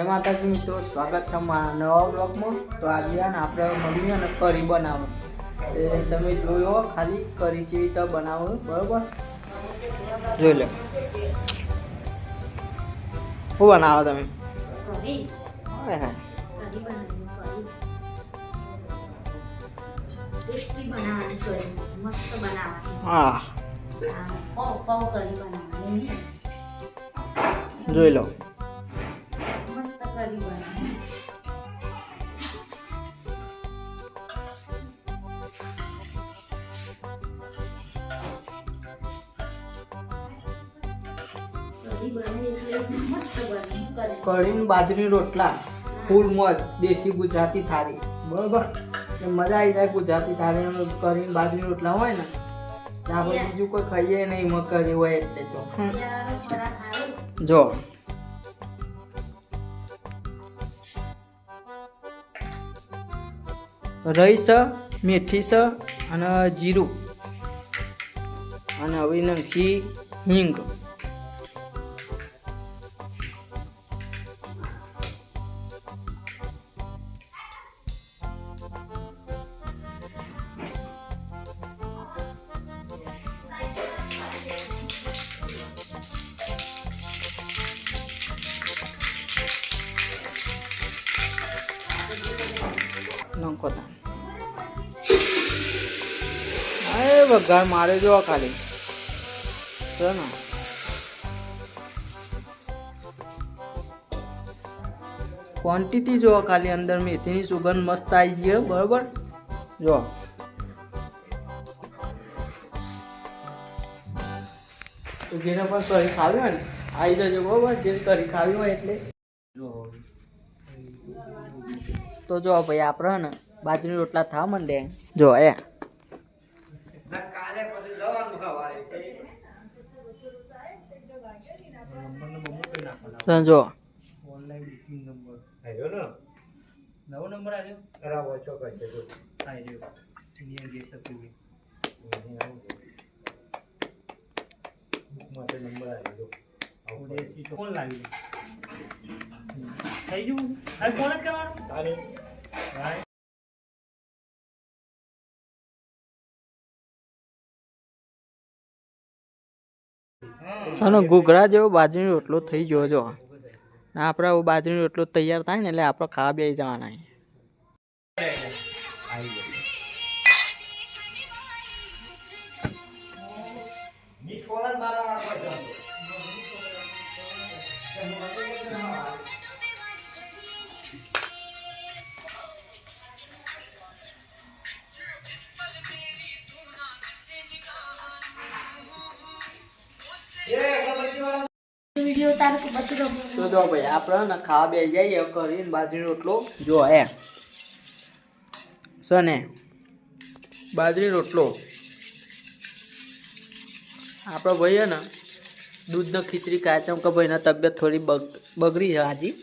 માતાજી મિત્રો સ્વાગત છે મારા નવા બ્લોગમાં તો આજે આપણે મળીએ અને કરી બનાવો એ તમે જોયો ખાલી કરી જેવી રીતે બનાવો બરાબર? જોઈ લો. શું બનાવો તમે? હા જોઈ હાય કરી બાજરી રોટલા, ફૂલ મોજ, દેશી ગુજરાતી થાળી. બરોબર? મજા આવી જાય ગુજરાતી થાળી કરીને બાજરી રોટલા હોય ને આપણે બીજું કોઈ ખાઈએ નહીં મકરી હોય એટલે તો. જો. રહી છે મેથી છે અને જીરું. અને હવે નંગી હિંગ. નંકો તાન અરે વઘાર મારે જો ખાલી. છે ને? ક્વોન્ટિટી જો ખાલી અંદર મેથીની સુગંધ મસ્ત આવી છે બરોબર? જો. જેને પણ કરી ખાવી હોય ને આવી જજો બરોબર? જે કરી ખાવી હોય એટલે. તો જો ભાઈ આપણે ને બાજરી રોટલા થવા માંડે જો એ જો નવો નંબર આવ્યો ફોન લાવી થઈ ગયું ફોન જ કરવાનો Right. સનો ઘૂઘરા જેવો બાજરીનો રોટલો થઈ ગયો જો. ને આપણે આવો બાજરીનો રોટલો તૈયાર થાય ને એટલે આપણે ખાવા બે જવાના બાજરી રોટલો. આપણો ભાઈ ને, દૂધનો ખીચડી કાચમ કે ભાઈ ભાઈના તબિયત થોડી બગ, બગડી છે હાજી.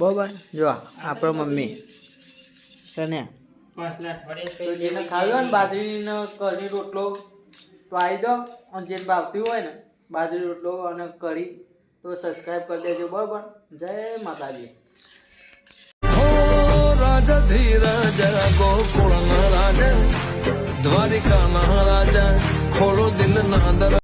બરાબર? જો, આપણો મમ્મી. સને જેને ખાવી હોય ને બાજરીનો કઢી રોટલો, તો આવી જાઓ. અને જેને ભાવતી હોય ને બાજરી રોટલો અને કઢી, તો સબસ્ક્રાઈબ કરી દેજો, બરાબર? જય માતાજી. રાજા ધીરજ, ગોકુળ રાજા દ્વારિકા ના ખોડો દિલ ના